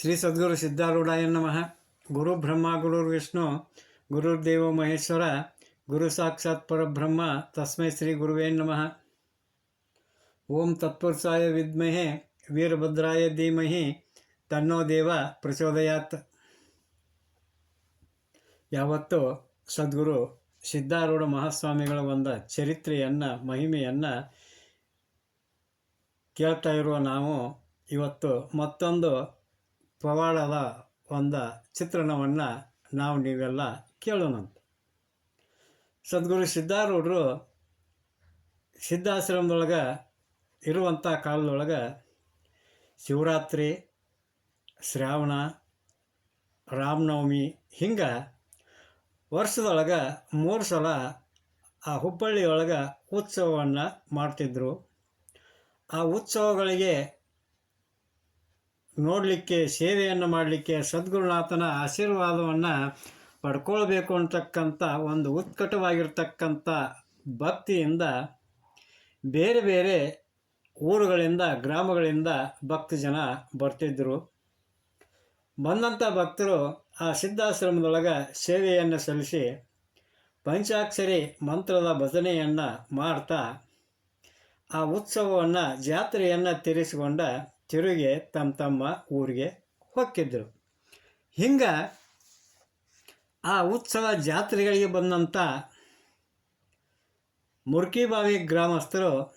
ಶ್ರೀ ಸದ್ಗುರು ಸಿದ್ಧಾರೂಢಾಯ ನಮಃ. ಗುರು ಬ್ರಹ್ಮ, ಗುರು ವಿಷ್ಣು ಗುರುರ್ದೇವ ಮಹೇಶ್ವರ, ಗುರು ಸಾಕ್ಷಾತ್ ಪರಬ್ರಹ್ಮ, ತಸ್ಮೈ ಶ್ರೀ ಗುರುವೇ ನಮಃ. ಓಂ ತತ್ಪುರುಷಾಯ ವಿದ್ಮಹೆ, ವೀರಭದ್ರಾಯ ಧೀಮಹಿ, ತನ್ನೋ ದೇವ ಪ್ರಚೋದಯಾತ್. ಯಾವತ್ತು ಸದ್ಗುರು ಸಿದ್ಧಾರೂಢ ಮಹಾಸ್ವಾಮಿಗಳ ಒಂದು ಚರಿತ್ರೆಯನ್ನು, ಮಹಿಮೆಯನ್ನು ಕೇಳ್ತಾ ಇರುವ ನಾವು ಇವತ್ತು ಮತ್ತೊಂದು ಪವಾಡದ ಒಂದು ಚಿತ್ರಣವನ್ನು ನಾವು ನೀವೆಲ್ಲ ಕೇಳೋಣಂತ. ಸದ್ಗುರು ಸಿದ್ಧಾರೂಢರು ಸಿದ್ಧಾಶ್ರಮದೊಳಗೆ ಇರುವಂಥ ಕಾಲದೊಳಗೆ ಶಿವರಾತ್ರಿ, ಶ್ರಾವಣ, ರಾಮನವಮಿ ಹಿಂಗೆ ವರ್ಷದೊಳಗೆ ಮೂರು ಸಲ ಆ ಹುಬ್ಬಳ್ಳಿಯೊಳಗೆ ಉತ್ಸವವನ್ನು ಮಾಡ್ತಿದ್ದರು ಆ ಉತ್ಸವಗಳಿಗೆ ನೋಡಲಿಕ್ಕೆ, ಸೇವೆಯನ್ನು ಮಾಡಲಿಕ್ಕೆ ಸದ್ಗುರುನಾಥನ ಆಶೀರ್ವಾದವನ್ನು ಪಡ್ಕೊಳ್ಬೇಕು ಅಂತಕ್ಕಂಥ ಒಂದು ಉತ್ಕಟವಾಗಿರ್ತಕ್ಕಂಥ ಭಕ್ತಿಯಿಂದ ಬೇರೆ ಬೇರೆ ಊರುಗಳಿಂದ, ಗ್ರಾಮಗಳಿಂದ ಭಕ್ತ ಜನ ಬರ್ತಿದ್ದರು ಬಂದಂಥ ಭಕ್ತರು ಆ ಸಿದ್ಧಾಶ್ರಮದೊಳಗೆ ಸೇವೆಯನ್ನು ಸಲ್ಲಿಸಿ ಪಂಚಾಕ್ಷರಿ ಮಂತ್ರದ ಭಜನೆಯನ್ನು ಮಾಡ್ತಾ ಆ ಉತ್ಸವವನ್ನು, ಜಾತ್ರೆಯನ್ನು ತೀರಿಸಿಕೊಂಡ ತಿರುಗಿ ತಮ್ಮ ತಮ್ಮ ಊರಿಗೆ ಹೊಕ್ಕಿದ್ದರು ಹಿಂಗೆ ಆ ಉತ್ಸವ ಜಾತ್ರೆಗಳಿಗೆ ಬಂದಂಥ ಮುರ್ಕಿಬಾವಿ ಗ್ರಾಮಸ್ಥರು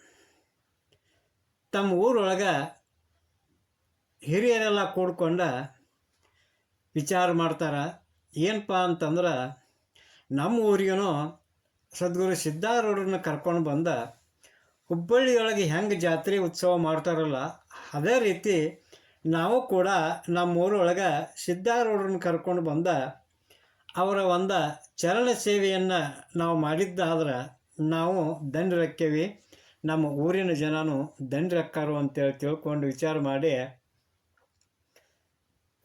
ತಮ್ಮ ಊರೊಳಗೆ ಹಿರಿಯರೆಲ್ಲ ಕೂಡ್ಕೊಂಡು ವಿಚಾರ ಮಾಡ್ತಾರೆ. ಏನಪ್ಪ ಅಂತಂದ್ರೆ ನಮ್ಮ ಊರಿಗೂ ಸದ್ಗುರು ಸಿದ್ಧಾರೂಢರನ್ನ ಕರ್ಕೊಂಡು ಬಂದ ಹುಬ್ಬಳ್ಳಿಯೊಳಗೆ ಹೆಂಗೆ ಜಾತ್ರೆ ಉತ್ಸವ ಮಾಡ್ತಾರಲ್ಲ ಅದೇ ರೀತಿ ನಾವು ಕೂಡ ನಮ್ಮ ಊರೊಳಗೆ ಸಿದ್ಧಾರೂಢರನ್ನ ಕರ್ಕೊಂಡು ಬಂದ ಅವರ ಒಂದು ಚರಣ ಸೇವೆಯನ್ನು ನಾವು ಮಾಡಿದ್ದಾದ್ರೆ ನಾವು ದಂಡರಕ್ಕೇವಿ. ನಮ್ಮ ಊರಿನ ಜನನು ದಂಡರಕ್ಕಾರು ಅಂತೇಳಿ ತಿಳ್ಕೊಂಡು ವಿಚಾರ ಮಾಡಿ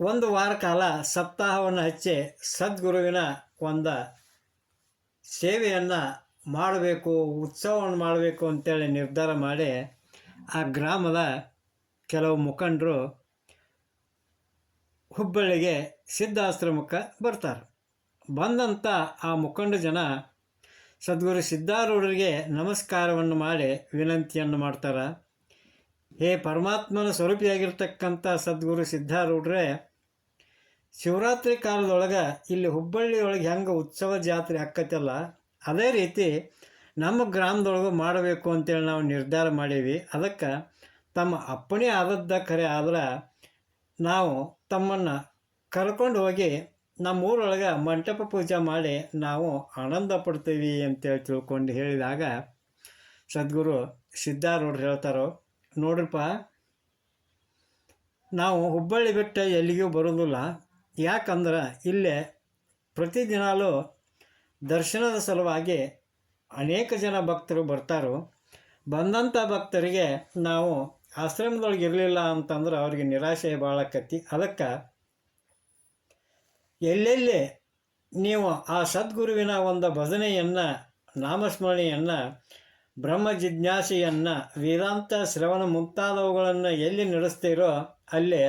ಒಂದು ವಾರ ಕಾಲ ಸಪ್ತಾಹವನ್ನು ಹಚ್ಚಿ ಸದ್ಗುರುವಿನ ಒಂದು ಸೇವೆಯನ್ನು ಮಾಡಬೇಕು, ಉತ್ಸವವನ್ನು ಮಾಡಬೇಕು ಅಂತೇಳಿ ನಿರ್ಧಾರ ಮಾಡಿ ಆ ಗ್ರಾಮದ ಕೆಲವು ಮುಖಂಡರು ಹುಬ್ಬಳ್ಳಿಗೆ ಸಿದ್ಧಾಶ್ರಮಕ್ಕೆ ಬರ್ತಾರೆ. ಬಂದಂಥ ಆ ಮುಖಂಡ ಜನ ಸದ್ಗುರು ಸಿದ್ಧಾರೂಢರಿಗೆ ನಮಸ್ಕಾರವನ್ನು ಮಾಡಿ ವಿನಂತಿಯನ್ನು ಮಾಡ್ತಾರೆ. ಹೇ ಪರಮಾತ್ಮನ ಸ್ವರೂಪಿಯಾಗಿರ್ತಕ್ಕಂಥ ಸದ್ಗುರು ಸಿದ್ಧಾರೂಢರೇ, ಶಿವರಾತ್ರಿ ಕಾಲದೊಳಗೆ ಇಲ್ಲಿ ಹುಬ್ಬಳ್ಳಿಯೊಳಗೆ ಹೆಂಗೆ ಉತ್ಸವ ಜಾತ್ರೆ ಆಕ್ಕತ್ತಲ್ಲ ಅದೇ ರೀತಿ ನಮ್ಮ ಗ್ರಾಮದೊಳಗೆ ಮಾಡಬೇಕು ಅಂತೇಳಿ ನಾವು ನಿರ್ಧಾರ ಮಾಡೀವಿ. ಅದಕ್ಕೆ ತಮ್ಮ ಅಪ್ಪಣೆ ಆದದ್ದ ಖರೆ ಆದ್ರೆ ನಾವು ತಮ್ಮನ್ನು ಕರ್ಕೊಂಡು ಹೋಗಿ ನಮ್ಮ ಊರೊಳಗೆ ಮಂಟಪ ಪೂಜೆ ಮಾಡಿ ನಾವು ಆನಂದ ಪಡ್ತೀವಿ ಅಂತೇಳಿ ತಿಳ್ಕೊಂಡು ಹೇಳಿದಾಗ ಸದ್ಗುರು ಸಿದ್ಧಾರೂಢರು ಹೇಳ್ತಾರೋ, ನೋಡ್ರಪ್ಪ, ನಾವು ಹುಬ್ಬಳ್ಳಿ ಬೆಟ್ಟ ಎಲ್ಲಿಗೂ ಬರೋದಿಲ್ಲ. ಯಾಕಂದ್ರೆ ಇಲ್ಲೇ ಪ್ರತಿದಿನಾಲೂ ದರ್ಶನದ ಸಲುವಾಗಿ ಅನೇಕ ಜನ ಭಕ್ತರು ಬರ್ತಾರೋ. ಬಂದಂಥ ಭಕ್ತರಿಗೆ ನಾವು ಆಶ್ರಮದೊಳಗೆ ಇರಲಿಲ್ಲ ಅಂತಂದ್ರೆ ಅವ್ರಿಗೆ ನಿರಾಶೆ ಭಾಳಕತ್ತಿ ಅದಕ್ಕೆ ಎಲ್ಲೆಲ್ಲಿ ನೀವು ಆ ಸದ್ಗುರುವಿನ ಒಂದು ಭಜನೆಯನ್ನು, ನಾಮಸ್ಮರಣೆಯನ್ನು, ಬ್ರಹ್ಮ ಜಿಜ್ಞಾಸೆಯನ್ನು, ವೇದಾಂತ ಶ್ರವಣ ಮುಂತಾದವುಗಳನ್ನು ಎಲ್ಲಿ ನಡೆಸ್ತೀರೋ ಅಲ್ಲಿ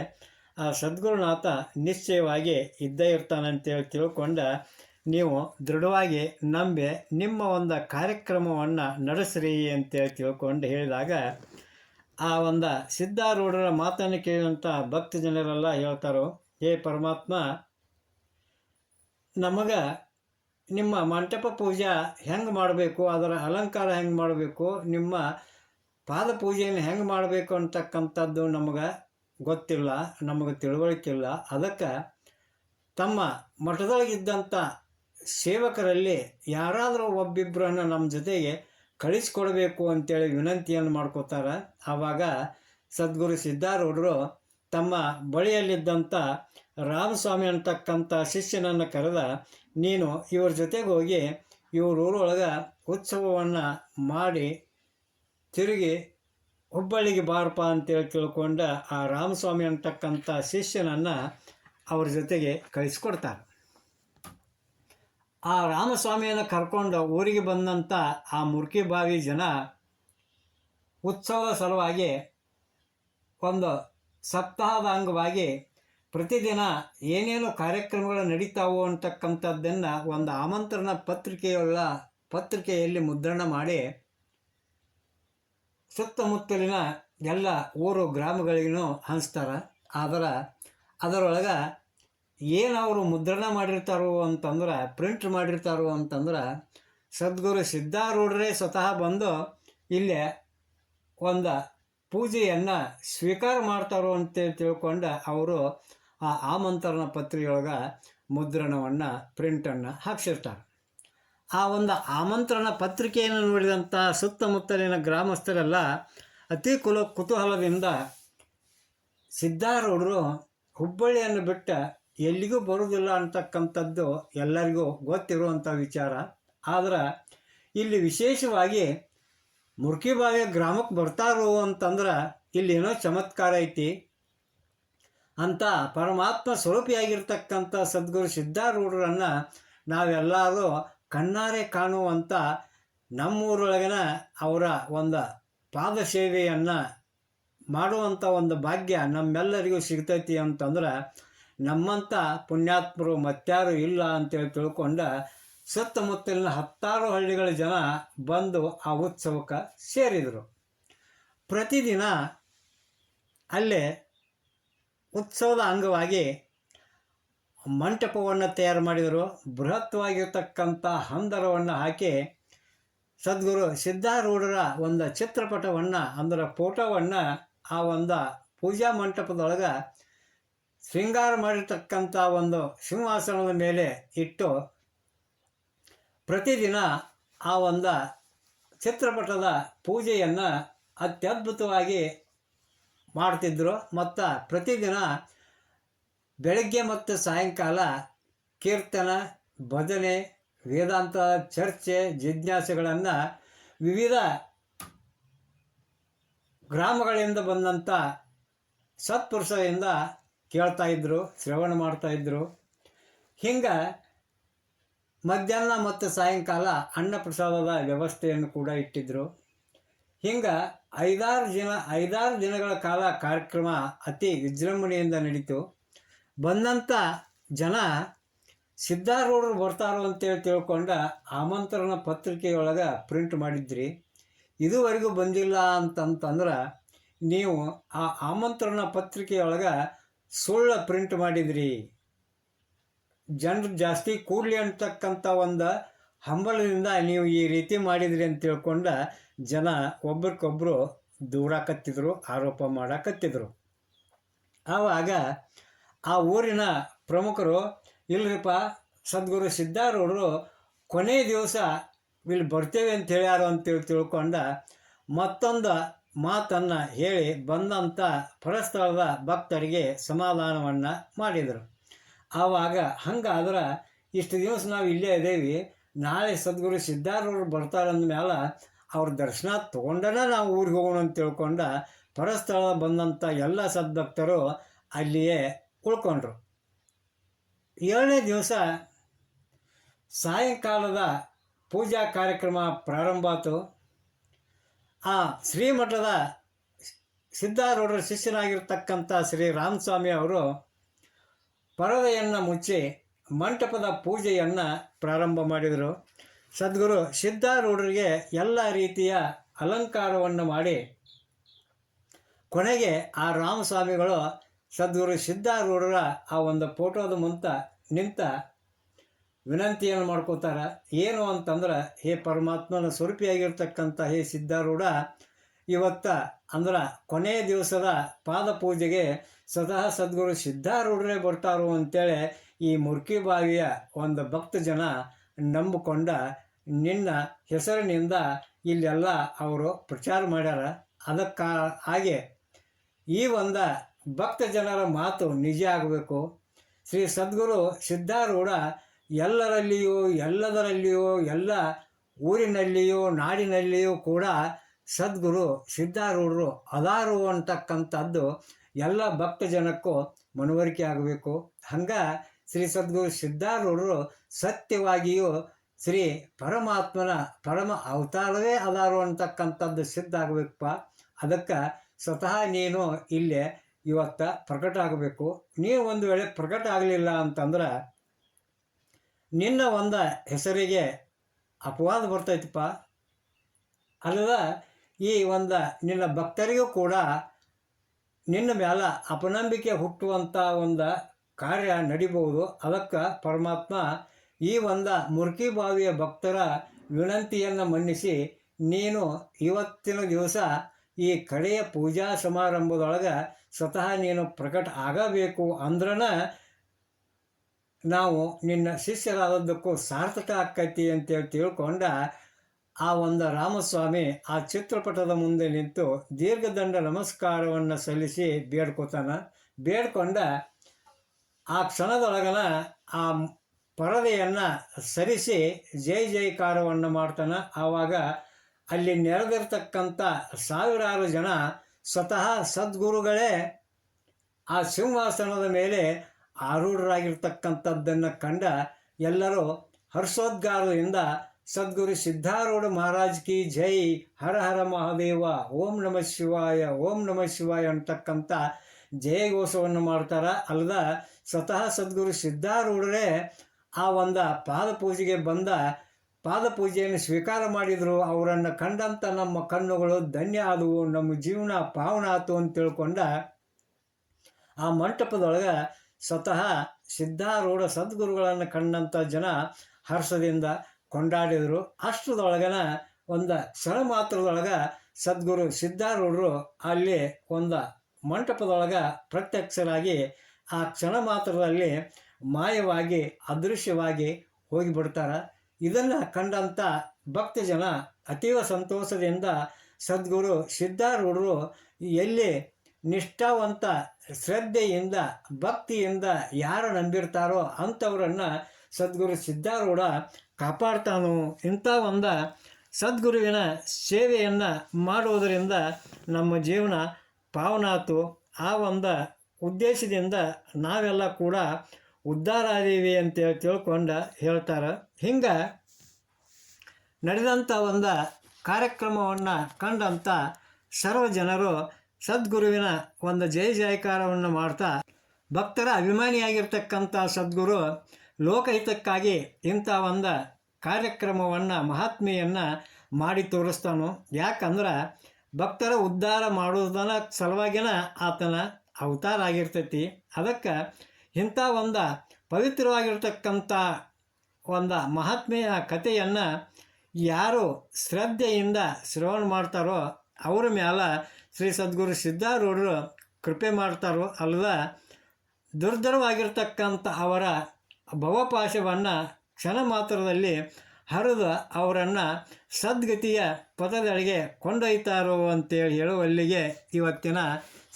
ಆ ಸದ್ಗುರುನಾಥ ನಿಶ್ಚಯವಾಗಿ ಇದ್ದೇ ಇರ್ತಾನಂತೇಳಿ ತಿಳ್ಕೊಂಡ ನೀವು ದೃಢವಾಗಿ ನಂಬಿ ನಿಮ್ಮ ಒಂದು ಕಾರ್ಯಕ್ರಮವನ್ನು ನಡೆಸ್ರಿ ಅಂತೇಳಿ ತಿಳ್ಕೊಂಡು ಹೇಳಿದಾಗ ಆ ಒಂದು ಸಿದ್ಧಾರೂಢರ ಮಾತನ್ನು ಕೇಳಿದಂಥ ಭಕ್ತ ಜನರೆಲ್ಲ ಹೇಳ್ತಾರೋ, ಹೇ ಪರಮಾತ್ಮ, ನಮಗೆ ನಿಮ್ಮ ಮಂಟಪ ಪೂಜೆ ಹೆಂಗೆ ಮಾಡಬೇಕು, ಅದರ ಅಲಂಕಾರ ಹೆಂಗೆ ಮಾಡಬೇಕು, ನಿಮ್ಮ ಪಾದ ಪೂಜೆಯನ್ನು ಹೆಂಗೆ ಮಾಡಬೇಕು ಅಂತಕ್ಕಂಥದ್ದು ನಮಗೆ ಗೊತ್ತಿಲ್ಲ, ನಮಗೆ ತಿಳುವಳಿಕಿಲ್ಲ ಅದಕ್ಕೆ ತಮ್ಮ ಮಠದೊಳಗಿದ್ದಂಥ ಸೇವಕರಲ್ಲಿ ಯಾರಾದರೂ ಒಬ್ಬಿಬ್ಬರನ್ನು ನಮ್ಮ ಜೊತೆಗೆ ಕಳಿಸ್ಕೊಡ್ಬೇಕು ಅಂತೇಳಿ ವಿನಂತಿಯನ್ನು ಮಾಡ್ಕೋತಾರೆ. ಆವಾಗ ಸದ್ಗುರು ಸಿದ್ಧಾರೂಢರು ತಮ್ಮ ಬಳಿಯಲ್ಲಿದ್ದಂಥ ರಾಮಸ್ವಾಮಿ ಅಂತಕ್ಕಂಥ ಶಿಷ್ಯನನ್ನು ಕರೆದ, ನೀನು ಇವ್ರ ಜೊತೆಗೆ ಹೋಗಿ ಇವ್ರ ಊರೊಳಗೆ ಉತ್ಸವವನ್ನು ಮಾಡಿ ತಿರುಗಿ ಹುಬ್ಬಳ್ಳಿಗೆ ಬಾರಪ್ಪ ಅಂತೇಳಿ ತಿಳ್ಕೊಂಡ ಆ ರಾಮಸ್ವಾಮಿ ಅಂತಕ್ಕಂಥ ಶಿಷ್ಯನನ್ನು ಅವ್ರ ಜೊತೆಗೆ ಕಳಿಸ್ಕೊಡ್ತಾರೆ. ಆ ರಾಮಸ್ವಾಮಿಯನ್ನು ಕರ್ಕೊಂಡು ಊರಿಗೆ ಬಂದಂಥ ಆ ಮುರ್ಕಿಬಾವಿ ಜನ ಉತ್ಸವದ ಸಲುವಾಗಿ ಒಂದು ಸಪ್ತಾಹದ ಅಂಗವಾಗಿ ಪ್ರತಿದಿನ ಏನೇನು ಕಾರ್ಯಕ್ರಮಗಳು ನಡೀತಾವೋ ಅಂತಕ್ಕಂಥದ್ದನ್ನು ಒಂದು ಆಮಂತ್ರಣ ಪತ್ರಿಕೆಯುಳ್ಳ ಪತ್ರಿಕೆಯಲ್ಲಿ ಮುದ್ರಣ ಮಾಡಿ ಸುತ್ತಮುತ್ತಲಿನ ಎಲ್ಲ ಊರು ಗ್ರಾಮಗಳಿಗೂ ಹಂಚ್ತಾರೆ. ಆದರೆ ಅದರೊಳಗೆ ಏನು ಅವರು ಮುದ್ರಣ ಮಾಡಿರ್ತಾರೋ ಅಂತಂದ್ರೆ ಪ್ರಿಂಟ್ ಮಾಡಿರ್ತಾರೋ ಅಂತಂದ್ರೆ, ಸದ್ಗುರು ಸಿದ್ಧಾರೂಢರೇ ಸ್ವತಃ ಬಂದು ಇಲ್ಲೇ ಒಂದು ಪೂಜೆಯನ್ನು ಸ್ವೀಕಾರ ಮಾಡ್ತಾರೋ ಅಂತೇಳಿ ತಿಳ್ಕೊಂಡು ಅವರು ಆ ಆಮಂತ್ರಣ ಪತ್ರಿಕೆಯೊಳಗೆ ಮುದ್ರಣವನ್ನು ಪ್ರಿಂಟನ್ನು ಹಾಕ್ಸಿರ್ತಾರೆ. ಆ ಒಂದು ಆಮಂತ್ರಣ ಪತ್ರಿಕೆಯನ್ನು ನೋಡಿದಂಥ ಸುತ್ತಮುತ್ತಲಿನ ಗ್ರಾಮಸ್ಥರೆಲ್ಲ ಅತಿ ಕುಲ ಕುತೂಹಲದಿಂದ ಸಿದ್ಧಾರೂಢರು ಹುಬ್ಬಳ್ಳಿಯನ್ನು ಬಿಟ್ಟ ಎಲ್ಲಿಗೂ ಬರುವುದಿಲ್ಲ ಅಂತಕ್ಕಂಥದ್ದು ಎಲ್ಲರಿಗೂ ಗೊತ್ತಿರುವಂಥ ವಿಚಾರ. ಆದ್ರೆ ಇಲ್ಲಿ ವಿಶೇಷವಾಗಿ ಮುರ್ಕಿಬಾವಿಯ ಗ್ರಾಮಕ್ಕೆ ಬರ್ತಾರೋ ಅಂತಂದ್ರೆ ಇಲ್ಲಿ ಏನೋ ಚಮತ್ಕಾರ ಐತಿ. ಅಂತ ಪರಮಾತ್ಮ ಸ್ವರೂಪಿಯಾಗಿರ್ತಕ್ಕಂಥ ಸದ್ಗುರು ಸಿದ್ಧಾರೂಢರನ್ನು ನಾವೆಲ್ಲರೂ ಕಣ್ಣಾರೆ ಕಾಣುವಂಥ ನಮ್ಮೂರೊಳಗಿನ ಅವರ ಒಂದು ಪಾದ ಸೇವೆಯನ್ನು ಮಾಡುವಂಥ ಒಂದು ಭಾಗ್ಯ ನಮ್ಮೆಲ್ಲರಿಗೂ ಸಿಗ್ತೈತಿ ಅಂತಂದ್ರೆ ನಮ್ಮಂಥ ಪುಣ್ಯಾತ್ಮರು ಮತ್ತಾರು ಇಲ್ಲ ಅಂತೇಳಿ ತಿಳ್ಕೊಂಡ ಸುತ್ತಮುತ್ತಲಿನ ಹತ್ತಾರು ಹಳ್ಳಿಗಳ ಜನ ಬಂದು ಆ ಉತ್ಸವಕ್ಕೆ ಸೇರಿದರು. ಪ್ರತಿದಿನ ಅಲ್ಲೇ ಉತ್ಸವದ ಅಂಗವಾಗಿ ಮಂಟಪವನ್ನು ತಯಾರು ಮಾಡಿದರು. ಬೃಹತ್ವಾಗಿರ್ತಕ್ಕಂಥ ಹಂದರವನ್ನು ಹಾಕಿ ಸದ್ಗುರು ಸಿದ್ಧಾರೂಢರ ಒಂದು ಚಿತ್ರಪಟವನ್ನು, ಅಂದರೆ ಫೋಟೋವನ್ನು ಆ ಒಂದು ಪೂಜಾ ಮಂಟಪದೊಳಗೆ ಶೃಂಗಾರ ಮಾಡಿರ್ತಕ್ಕಂಥ ಒಂದು ಸಿಂಹಾಸನದ ಮೇಲೆ ಇಟ್ಟು ಪ್ರತಿದಿನ ಆ ಒಂದು ಚಿತ್ರಪಟದ ಪೂಜೆಯನ್ನು ಅತ್ಯದ್ಭುತವಾಗಿ ಮಾಡ್ತಿದ್ದರು ಮತ್ತು ಪ್ರತಿದಿನ ಬೆಳಗ್ಗೆ ಮತ್ತು ಸಾಯಂಕಾಲ ಕೀರ್ತನ, ಭಜನೆ, ವೇದಾಂತ, ಚರ್ಚೆ, ಜಿಜ್ಞಾಸೆಗಳನ್ನು ವಿವಿಧ ಗ್ರಾಮಗಳಿಂದ ಬಂದಂಥ ಸತ್ಪುರುಷರಿಂದ ಕೇಳ್ತಾ ಇದ್ದರು ಶ್ರವಣ ಮಾಡ್ತಾ ಇದ್ದರು ಹಿಂಗೆ ಮಧ್ಯಾಹ್ನ ಮತ್ತು ಸಾಯಂಕಾಲ ಅನ್ನಪ್ರಸಾದದ ವ್ಯವಸ್ಥೆಯನ್ನು ಕೂಡ ಇಟ್ಟಿದ್ದರು ಹಿಂಗೆ ಐದಾರು ದಿನ ಐದಾರು ದಿನಗಳ ಕಾಲ ಕಾರ್ಯಕ್ರಮ ಅತಿ ವಿಜೃಂಭಣೆಯಿಂದ ನಡೀತು. ಬಂದಂಥ ಜನ ಸಿದ್ಧಾರೂಢರು ಬರ್ತಾರೋ ಅಂತೇಳಿ ತಿಳ್ಕೊಂಡ ಆಮಂತ್ರಣ ಪತ್ರಿಕೆಯೊಳಗೆ ಪ್ರಿಂಟ್ ಮಾಡಿದ್ರಿ. ಇದುವರೆಗೂ ಬಂದಿಲ್ಲ ಅಂತಂತಂದ್ರೆ ನೀವು ಆ ಆಮಂತ್ರಣ ಪತ್ರಿಕೆಯೊಳಗೆ ಸುಳ್ಳ ಪ್ರಿಂಟ್ ಮಾಡಿದ್ರಿ. ಜನರು ಜಾಸ್ತಿ ಕೂಡಲಿ ಅಂತಕ್ಕಂಥ ಒಂದು ಹಂಬಲದಿಂದ ನೀವು ಈ ರೀತಿ ಮಾಡಿದ್ರಿ ಅಂತ ತಿಳ್ಕೊಂಡ ಜನ ಒಬ್ರಿಗೊಬ್ರು ದೂರಾಕತ್ತಿದ್ರು ಆರೋಪ ಮಾಡಾಕತ್ತಿದ್ರು. ಆವಾಗ ಆ ಊರಿನ ಪ್ರಮುಖರು, ಇಲ್ರಿಪ್ಪ ಸದ್ಗುರು ಸಿದ್ಧಾರೂಢರು ಕೊನೆಯ ದಿವಸ ಇಲ್ಲಿ ಬರ್ತೇವೆ ಅಂತ ಹೇಳ್ಯಾರು ಅಂತೇಳಿ ತಿಳ್ಕೊಂಡ ಮತ್ತೊಂದು ಮಾತನ್ನು ಹೇಳಿ ಬಂದಂಥ ಪರಸ್ಥಳದ ಭಕ್ತರಿಗೆ ಸಮಾಧಾನವನ್ನು ಮಾಡಿದರು. ಆವಾಗ ಹಂಗಾದ್ರೆ ಇಷ್ಟು ದಿವಸ ನಾವು ಇಲ್ಲೇ ಇದ್ದೇವೆ ನಾಳೆ ಸದ್ಗುರು ಸಿದ್ಧಾರೂರು ಬರ್ತಾರೆ ಅಂದ ಮೇಲೆ ಅವ್ರ ದರ್ಶನ ತೊಗೊಂಡನ ನಾವು ಊರಿಗೆ ಹೋಗೋಣ ಅಂತ ತಿಳ್ಕೊಂಡ ಪರಸ್ಥಳ ಬಂದಂಥ ಎಲ್ಲ ಸದ್ಭಕ್ತರು ಅಲ್ಲಿಯೇ ಉಳ್ಕೊಂಡ್ರು. ಏಳನೇ ದಿವಸ ಸಾಯಂಕಾಲದ ಪೂಜಾ ಕಾರ್ಯಕ್ರಮ ಪ್ರಾರಂಭ ಆಯಿತು ಆ ಶ್ರೀಮಠದ ಸಿದ್ಧಾರೂಢರ ಶಿಷ್ಯನಾಗಿರ್ತಕ್ಕಂಥ ಶ್ರೀ ರಾಮಸ್ವಾಮಿ ಅವರು ಪರದೆಯನ್ನು ಮುಚ್ಚಿ ಮಂಟಪದ ಪೂಜೆಯನ್ನು ಪ್ರಾರಂಭ ಮಾಡಿದರು. ಸದ್ಗುರು ಸಿದ್ಧಾರೂಢರಿಗೆ ಎಲ್ಲ ರೀತಿಯ ಅಲಂಕಾರವನ್ನು ಮಾಡಿ ಕೊನೆಗೆ ಆ ರಾಮಸ್ವಾಮಿಗಳು ಸದ್ಗುರು ಸಿದ್ಧಾರೂಢರ ಆ ಒಂದು ಫೋಟೋದ ಮುಂತ ನಿಂತ ವಿನಂತಿಯನ್ನು ಮಾಡ್ಕೋತಾರೆ ಏನು ಅಂತಂದ್ರೆ, ಹೇ ಪರಮಾತ್ಮನ ಸ್ವರೂಪಿಯಾಗಿರ್ತಕ್ಕಂಥ ಹೇ ಸಿದ್ಧಾರೂಢ, ಇವತ್ತ ಅಂದ್ರೆ ಕೊನೆಯ ದಿವಸದ ಪಾದ ಪೂಜೆಗೆ ಸ್ವತಃ ಸದ್ಗುರು ಸಿದ್ಧಾರೂಢರೇ ಬರ್ತಾರೋ ಅಂತೇಳಿ ಈ ಮುರ್ಕಿ ಬಾವಿಯ ಒಂದು ಭಕ್ತ ಜನ ನಂಬಿಕೊಂಡ ನಿನ್ನ ಹೆಸರಿನಿಂದ ಇಲ್ಲೆಲ್ಲ ಅವರು ಪ್ರಚಾರ ಮಾಡ್ಯಾರ. ಅದಕ್ಕೆ ಹಾಗೆ ಈ ಒಂದು ಭಕ್ತ ಜನರ ಮಾತು ನಿಜ ಆಗಬೇಕು. ಶ್ರೀ ಸದ್ಗುರು ಸಿದ್ಧಾರೂಢ ಎಲ್ಲರಲ್ಲಿಯೂ, ಎಲ್ಲದರಲ್ಲಿಯೂ, ಎಲ್ಲ ಊರಿನಲ್ಲಿಯೂ, ನಾಡಿನಲ್ಲಿಯೂ ಕೂಡ ಸದ್ಗುರು ಸಿದ್ಧಾರೂಢರು ಅದಾರು ಅಂತಕ್ಕಂಥದ್ದು ಎಲ್ಲ ಭಕ್ತ ಜನಕ್ಕೂ ಮನವರಿಕೆ ಆಗಬೇಕು ಹಂಗೆ ಶ್ರೀ ಸದ್ಗುರು ಸಿದ್ಧಾರೂಢರು ಸತ್ಯವಾಗಿಯೂ ಶ್ರೀ ಪರಮಾತ್ಮನ ಪರಮ ಅವತಾರವೇ ಅದಾರು ಅಂತಕ್ಕಂಥದ್ದು ಸಿದ್ಧ ಆಗಬೇಕಪ್ಪ ಅದಕ್ಕೆ ಸ್ವತಃ ನೀನು ಇಲ್ಲೇ ಇವತ್ತು ಪ್ರಕಟ ಆಗಬೇಕು ನೀವು ಒಂದು ವೇಳೆ ಪ್ರಕಟ ಆಗಲಿಲ್ಲ ಅಂತಂದ್ರೆ ನಿನ್ನ ಒಂದು ಹೆಸರಿಗೆ ಅಪವಾದ ಬರ್ತೈತಪ್ಪ. ಅಲ್ಲದ ಈ ಒಂದು ನಿನ್ನ ಭಕ್ತರಿಗೂ ಕೂಡ ನಿನ್ನ ಮೇಲೆ ಅಪನಂಬಿಕೆ ಹುಟ್ಟುವಂಥ ಒಂದು ಕಾರ್ಯ ನಡಿಬಹುದು. ಅದಕ್ಕೆ ಪರಮಾತ್ಮ ಈ ಒಂದು ಮುರ್ಕಿ ಬಾವಿಯ ಭಕ್ತರ ವಿನಂತಿಯನ್ನು ಮನ್ನಿಸಿ, ನೀನು ಇವತ್ತಿನ ದಿವಸ ಈ ಕಡೆಯ ಪೂಜಾ ಸಮಾರಂಭದೊಳಗೆ ಸ್ವತಃ ನೀನು ಪ್ರಕಟ ಆಗಬೇಕು ಅಂದ್ರನ ನಾವು ನಿನ್ನ ಶಿಷ್ಯರಾದದ್ದಕ್ಕೂ ಸಾರ್ಥಕ ಆಕ್ಕೈತಿ ಅಂತೇಳಿ ತಿಳ್ಕೊಂಡ ಆ ಒಂದು ರಾಮಸ್ವಾಮಿ ಆ ಚಿತ್ರಪಟದ ಮುಂದೆ ನಿಂತು ದೀರ್ಘದಂಡ ನಮಸ್ಕಾರವನ್ನು ಸಲ್ಲಿಸಿ ಬೇಡ್ಕೋತಾನ. ಬೇಡ್ಕೊಂಡ ಆ ಕ್ಷಣದೊಳಗನ ಆ ಪರದೆಯನ್ನು ಸರಿಸಿ ಜೈ ಜೈಕಾರವನ್ನು ಮಾಡ್ತಾನೆ. ಆವಾಗ ಅಲ್ಲಿ ನೆರೆದಿರ್ತಕ್ಕಂಥ ಸಾವಿರಾರು ಜನ ಸ್ವತಃ ಸದ್ಗುರುಗಳೇ ಆ ಸಿಂಹಾಸನದ ಮೇಲೆ ಆರೂಢರಾಗಿರ್ತಕ್ಕಂಥದ್ದನ್ನು ಕಂಡ ಎಲ್ಲರೂ ಹರ್ಷೋದ್ಗಾರದಿಂದ ಸದ್ಗುರು ಸಿದ್ಧಾರೂಢ ಮಹಾರಾಜ್ ಕಿ ಜೈ, ಹರ ಹರ ಮಹಾದೇವ, ಓಂ ನಮ ಶಿವಾಯ, ಓಂ ನಮ ಶಿವಾಯ ಅಂತಕ್ಕಂಥ ಜಯಘೋಷವನ್ನು ಮಾಡ್ತಾರೆ. ಅಲ್ಲದ ಸ್ವತಃ ಸದ್ಗುರು ಸಿದ್ಧಾರೂಢರೇ ಆ ಒಂದು ಪಾದ ಪೂಜೆಗೆ ಬಂದ ಪಾದ ಪೂಜೆಯನ್ನು ಸ್ವೀಕಾರ ಮಾಡಿದರು. ಅವರನ್ನು ಕಂಡಂಥ ನಮ್ಮ ಕಣ್ಣುಗಳು ಧನ್ಯ ಆದವು. ನಮ್ಮ ಜೀವನ ಪಾವನ ಆತು ಅಂತ ತಿಳ್ಕೊಂಡ ಆ ಮಂಟಪದೊಳಗೆ ಸ್ವತಃ ಸಿದ್ಧಾರೂಢ ಸದ್ಗುರುಗಳನ್ನು ಕಂಡಂಥ ಜನ ಹರ್ಷದಿಂದ ಕೊಂಡಾಡಿದರು. ಅಷ್ಟರದೊಳಗನ ಒಂದು ಕ್ಷಣ ಮಾತ್ರದೊಳಗೆ ಸದ್ಗುರು ಸಿದ್ಧಾರೂಢರು ಅಲ್ಲಿ ಒಂದು ಮಂಟಪದೊಳಗೆ ಪ್ರತ್ಯಕ್ಷರಾಗಿ ಆ ಕ್ಷಣ ಮಾತ್ರದಲ್ಲಿ ಮಾಯವಾಗಿ, ಅದೃಶ್ಯವಾಗಿ ಹೋಗಿಬಿಡ್ತಾರೆ. ಇದನ್ನು ಕಂಡಂಥ ಭಕ್ತ ಜನ ಅತೀವ ಸಂತೋಷದಿಂದ ಸದ್ಗುರು ಸಿದ್ಧಾರೂಢರು ಎಲ್ಲಿ ನಿಷ್ಠಾವಂತ ಶ್ರದ್ಧೆಯಿಂದ, ಭಕ್ತಿಯಿಂದ ಯಾರು ನಂಬಿರ್ತಾರೋ ಅಂಥವ್ರನ್ನು ಸದ್ಗುರು ಸಿದ್ಧಾರೂಢ ಕಾಪಾಡ್ತಾನೋ ಇಂಥ ಒಂದು ಸದ್ಗುರುವಿನ ಸೇವೆಯನ್ನು ಮಾಡುವುದರಿಂದ ನಮ್ಮ ಜೀವನ ಪಾವನಾತು. ಆ ಒಂದು ಉದ್ದೇಶದಿಂದ ನಾವೆಲ್ಲ ಕೂಡ ಉದ್ಧಾರ ಆದೀವಿ ಅಂತೇಳಿ ತಿಳ್ಕೊಂಡು ಹೇಳ್ತಾರೆ. ಹಿಂಗೆ ನಡೆದಂಥ ಒಂದು ಕಾರ್ಯಕ್ರಮವನ್ನು ಕಂಡಂಥ ಸರ್ವ ಜನರು ಸದ್ಗುರುವಿನ ಒಂದು ಜಯ ಜಯಕಾರವನ್ನು ಮಾಡ್ತಾ ಭಕ್ತರ ಅಭಿಮಾನಿಯಾಗಿರ್ತಕ್ಕಂಥ ಸದ್ಗುರು ಲೋಕಹಿತಕ್ಕಾಗಿ ಇಂಥ ಒಂದು ಕಾರ್ಯಕ್ರಮವನ್ನು, ಮಹಾತ್ಮೆಯನ್ನು ಮಾಡಿ ತೋರಿಸ್ತಾನು. ಯಾಕಂದ್ರೆ ಭಕ್ತರ ಉದ್ಧಾರ ಮಾಡುವುದನ್ನ ಸಲುವಾಗಿನ ಆತನ ಅವತಾರ ಆಗಿರ್ತೈತಿ. ಅದಕ್ಕೆ ಇಂಥ ಒಂದು ಪವಿತ್ರವಾಗಿರ್ತಕ್ಕಂಥ ಒಂದು ಮಹಾತ್ಮೆಯ ಕಥೆಯನ್ನು ಯಾರು ಶ್ರದ್ಧೆಯಿಂದ ಶ್ರವಣ ಮಾಡ್ತಾರೋ ಅವರ ಮ್ಯಾಲ ಶ್ರೀ ಸದ್ಗುರು ಸಿದ್ಧಾರೂಢರು ಕೃಪೆ ಮಾಡ್ತಾರೋ ಅಲ್ಲದ ದುರ್ಧರವಾಗಿರ್ತಕ್ಕಂಥ ಅವರ ಭವಪಾಶವನ್ನು ಕ್ಷಣ ಮಾತ್ರದಲ್ಲಿ ಹರಿದು ಅವರನ್ನು ಸದ್ಗತಿಯ ಪದದೊಳಗೆ ಕೊಂಡೊಯ್ತಾರೋ ಅಂತೇಳಿ ಹೇಳುವಲ್ಲಿಗೆ ಇವತ್ತಿನ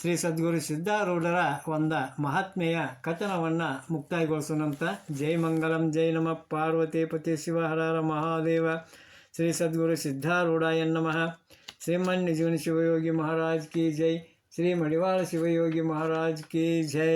ಶ್ರೀ ಸದ್ಗುರು ಸಿದ್ಧಾರೂಢರ ಒಂದು ಮಹಾತ್ಮೆಯ ಕಥನವನ್ನು ಮುಕ್ತಾಯಗೊಳಿಸೋಣಂತ ಜೈ ಮಂಗಲಂ, ಜೈ ನಮಃ. ಪಾರ್ವತಿ ಪತಿ ಶಿವ ಹರರ ಮಹಾದೇವ. ಶ್ರೀ ಸದ್ಗುರು ಸಿದ್ಧಾರೂಢ ನಮಃ. ಶ್ರೀಮನ್ ನಿಜುವನಿ ಶಿವಯೋಗಿ ಮಹಾರಾಜ್ ಕಿ ಜೈ ಶ್ರೀ ಮಡಿವಾಳ ಶಿವಯೋಗಿ ಮಹಾರಾಜ್ ಕಿ ಜೈ